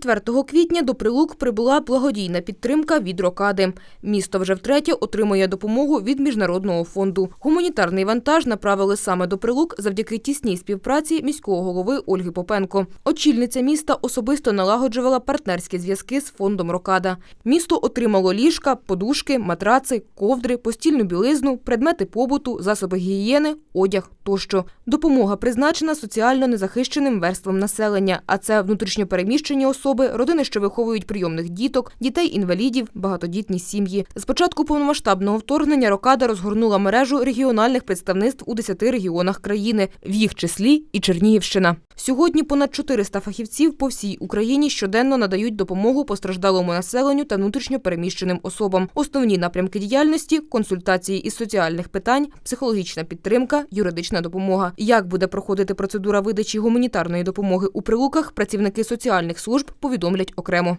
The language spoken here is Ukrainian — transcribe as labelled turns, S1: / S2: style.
S1: 4 квітня до Прилук прибула благодійна підтримка від Рокади. Місто вже втретє отримує допомогу від Міжнародного фонду. Гуманітарний вантаж направили саме до Прилук завдяки тісній співпраці міського голови Ольги Попенко. Очільниця міста особисто налагоджувала партнерські зв'язки з фондом Рокада. Місто отримало ліжка, подушки, матраци, ковдри, постільну білизну, предмети побуту, засоби гігієни, одяг тощо. Допомога призначена соціально незахищеним верствам населення, а це внутрішньопереміщені особи, родини, що виховують прийомних діток, дітей-інвалідів, багатодітні сім'ї. З початку повномасштабного вторгнення Рокада розгорнула мережу регіональних представництв у 10 регіонах країни, в їх числі і Чернігівщина. Сьогодні понад 400 фахівців по всій Україні щоденно надають допомогу постраждалому населенню та внутрішньопереміщеним особам. Основні напрямки діяльності консультації із соціальних питань, психологічна підтримка, юридична допомога. Як буде проходити процедура видачі гуманітарної допомоги у прилуках, працівники соціальних служб повідомлять окремо.